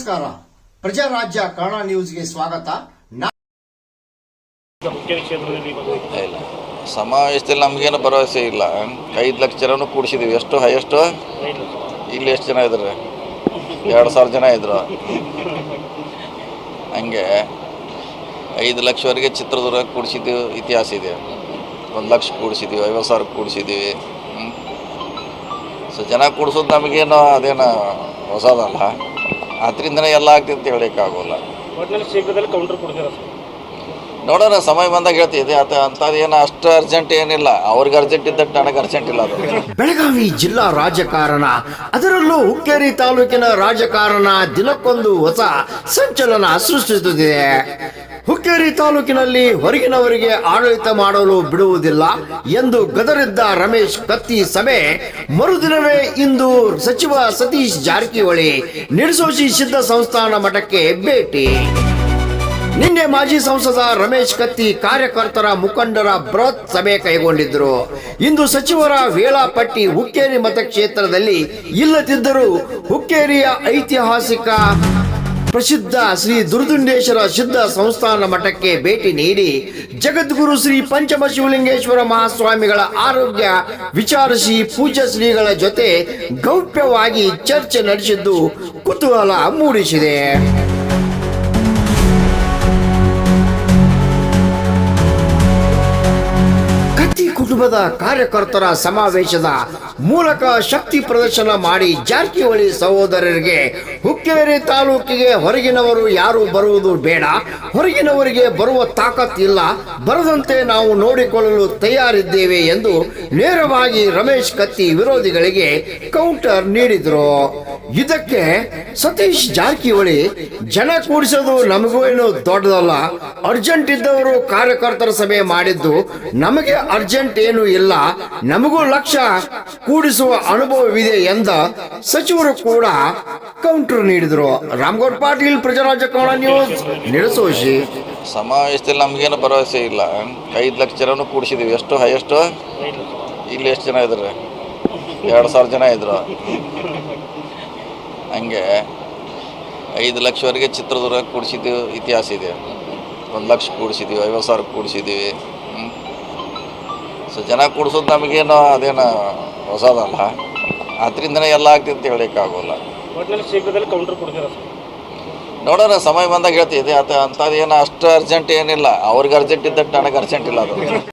ನಮಸ್ಕಾರ. ಪ್ರಜಾರಾಜ್ಯ ಕನ್ನಡ ನ್ಯೂಸ್ಗೆ ಸ್ವಾಗತ. ಇಲ್ಲ. ಸಮಾವೇಶದಲ್ಲಿ ನಮ್ಗೇನು ಭರವಸೆ ಇಲ್ಲ. ಐದು ಲಕ್ಷ ಜನ ಕೂಡಿಸಿದ್ದೀವಿ ಎಷ್ಟು ಹೈಯೆಸ್ಟ್? ಇಲ್ಲಿ ಎಷ್ಟು ಜನ ಇದ್ದಾರೆ? ಎರಡು ಸಾವಿರ ಜನ ಇದ್ರು. ಹಂಗೆ ಐದು ಲಕ್ಷವರೆಗೆ ಚಿತ್ರದುರ್ಗ ಕೂಡಿಸಿದ್ದೀವಿ ಇತಿಹಾಸ ಇದೆ. ಒಂದು ಲಕ್ಷ ಕೂಡಿಸಿದ್ದೀವಿ ಐವತ್ತು ಸಾವಿರ ಕೂಡಿಸಿದ್ದೀವಿ ಸೊ ಜನ ಕೂಡಿಸೋದು ನಮಗೇನು ಅದೇನು ಹೊಸದಲ್ಲ. ಅದರಿಂದನೇ ಎಲ್ಲ ಆಗ್ತದೆ ಅಂತ ಹೇಳೋಕ್ಕಾಗೋಲ್ಲ. ಒಟ್ಟಿನಲ್ಲಿ ಶೀಘ್ರದಲ್ಲಿ ಕೌಂಟರ್ ಕೊಡ್ತೀರಾ ನೋಡೋಣ ಸಮಯ ಬಂದಾಗ ಹೇಳ್ತಿದ್ದೆ ಅದು ಅಂಥದ್ದು ಏನು ಅಷ್ಟು ಅರ್ಜೆಂಟ್ ಏನಿಲ್ಲ. ಅವ್ರಿಗೆ ಅರ್ಜೆಂಟ್ ಇದ್ದ ನನಗೆ ಅರ್ಜೆಂಟ್ ಇಲ್ಲ ಅದು. ಬೆಳಗಾವಿ ಜಿಲ್ಲಾ ರಾಜಕಾರಣ. ಅದರಲ್ಲೂ ಹುಕ್ಕೇರಿ ತಾಲೂಕಿನ ರಾಜಕಾರಣ ದಿನಕ್ಕೊಂದು ಹೊಸ ಸಂಚಲನ ಸೃಷ್ಟಿಸುತ್ತಿದೆ. ಹುಕ್ಕೇರಿ ತಾಲೂಕಿನಲ್ಲಿ ಹೊರಗಿನವರಿಗೆ ಆಡಳಿತ ಮಾಡಲು ಬಿಡುವುದಿಲ್ಲ ಎಂದು ಗದರಿದ್ದ ರಮೇಶ್ ಕತ್ತಿ ಸಭೆ ಮರುದಿನವೇ ಇಂದು ಸಚಿವ ಸತೀಶ್ ಜಾರಕಿಹೊಳಿ ನಿರ್ಸೋಶಿ ಸಿದ್ಧ ಸಂಸ್ಥಾನ ಮಠಕ್ಕೆ ಭೇಟಿ. ನಿನ್ನೆ ಮಾಜಿ ಸಂಸದ ರಮೇಶ್ ಕತ್ತಿ ಕಾರ್ಯಕರ್ತರ ಮುಖಂಡರ ಬೃಹತ್ ಸಭೆ ಕೈಗೊಂಡಿದ್ದರು. ಇಂದು ಸಚಿವರ ವೇಳಾಪಟ್ಟಿ ಹುಕ್ಕೇರಿ ಮತಕ್ಷೇತ್ರದಲ್ಲಿ ಇಲ್ಲದಿದ್ದರೂ ಹುಕ್ಕೇರಿಯ ಐತಿಹಾಸಿಕ ಪ್ರಸಿದ್ಧ ಶ್ರೀ ದುರ್ದುಂಡೇಶ್ವರ ಸಿದ್ಧ ಸಂಸ್ಥಾನ ಮಠಕ್ಕೆ ಭೇಟಿ ನೀಡಿ ಜಗದ್ಗುರು ಶ್ರೀ ಪಂಚಮ ಶಿವಲಿಂಗೇಶ್ವರ ಮಹಾಸ್ವಾಮಿಗಳ ಆರೋಗ್ಯ ವಿಚಾರಿಸಿ ಪೂಜ್ಯ ಶ್ರೀಗಳ ಜೊತೆ ಗೌಪ್ಯವಾಗಿ ಚರ್ಚೆ ನಡೆಸಿದ್ದು ಕುತೂಹಲ ಮೂಡಿಸಿದೆ. ಕುಟುಂಬದ ಕಾರ್ಯಕರ್ತರ ಸಮಾವೇಶದ ಮೂಲಕ ಶಕ್ತಿ ಪ್ರದರ್ಶನ ಮಾಡಿ ಜಾರಕಿಹೊಳಿ ಸಹೋದರರಿಗೆ ಹುಕ್ಕೇರಿ ತಾಲೂಕಿಗೆ ಹೊರಗಿನವರು ಯಾರು ಬರುವುದು ಬೇಡ. ಹೊರಗಿನವರಿಗೆ ಬರುವ ತಾಕತ್ ಇಲ್ಲ ಬರದಂತೆ ನಾವು ನೋಡಿಕೊಳ್ಳಲು ತಯಾರಿದ್ದೇವೆ ಎಂದು ನೇರವಾಗಿ ರಮೇಶ್ ಕತ್ತಿ ವಿರೋಧಿಗಳಿಗೆ ಕೌಂಟರ್ ನೀಡಿದರು. ಇದಕ್ಕೆ ಸತೀಶ್ ಜಾರಕಿಹೊಳಿ, ಜನ ಕೂಡಿಸೋದು ನಮಗೂ ಏನು ದೊಡ್ಡದಲ್ಲ. ಅರ್ಜೆಂಟ್ ಇದ್ದವರು ಕಾರ್ಯಕರ್ತರ ಸಭೆ ಮಾಡಿದ್ದು ನಮಗೆ ಅರ್ಜೆಂಟ್ ಏನು ಇಲ್ಲ. ನಮಗೂ ಲಕ್ಷ ಕೂಡಿಸುವ ಅನುಭವವಿದೆ ಎಂದ ಸಚಿವರು ಕೂಡ ಕೌಂಟರ್ ನೀಡಿದರು. ರಾಮಗೌಡ್ ಪಾಟೀಲ್, ಪ್ರಜಾರಾಜ್ಯ ಕನ್ನಡ ನ್ಯೂಸ್ ನಿಡಸೋಶಿ ಸಮಾವೇಶದಲ್ಲಿ ನಮಗೇನು ಭರವಸೆ ಇಲ್ಲ. ಐದು ಲಕ್ಷ ಜನನು ಕೂಡಿಸಿದೀವಿ. ಎಷ್ಟು ಹೈಯೆಸ್ಟು ಇಲ್ಲಿ ಎಷ್ಟು ಜನ ಇದ್ದಾರೆ? ಎರಡು ಸಾವಿರ ಜನ ಇದ್ರು. ಹಂಗೆ ಐದು ಲಕ್ಷವರೆಗೆ ಚಿತ್ರದುರ್ಗ ಕೂಡಿಸಿದ್ದೀವಿ ಇತಿಹಾಸ ಇದೆ. ಒಂದು ಲಕ್ಷ ಕೂಡಿಸಿದ್ದೀವಿ ಐವತ್ತು ಸಾವಿರ ಕೂಡಿಸಿದ್ದೀವಿ ಸೊ ಜನ ಕೂಡಿಸೋದು ನಮಗೇನು ಅದೇನು ಹೊಸದಲ್ಲ. ಅದರಿಂದನೇ ಎಲ್ಲ ಆಗ್ತದೆ ಅಂತ ಹೇಳೋಕ್ಕಾಗೋಲ್ಲ. ಒಟ್ಟಿನಲ್ಲಿ ಶೀಘ್ರದಲ್ಲಿ ಕೌಂಟರ್ ಕೊಡ್ತೀರಾ ಸರ್? ನೋಡೋಣ ಸಮಯ ಬಂದಾಗ ಹೇಳ್ತಿದ್ದೆ. ಅದು ಅಂಥದ್ದು ಏನು ಅಷ್ಟು ಅರ್ಜೆಂಟ್ ಏನಿಲ್ಲ. ಅವ್ರಿಗೆ ಅರ್ಜೆಂಟ್ ಇದ್ದಟ್ಟು ನನಗೆ ಅರ್ಜೆಂಟ್ ಇಲ್ಲ ಅದು.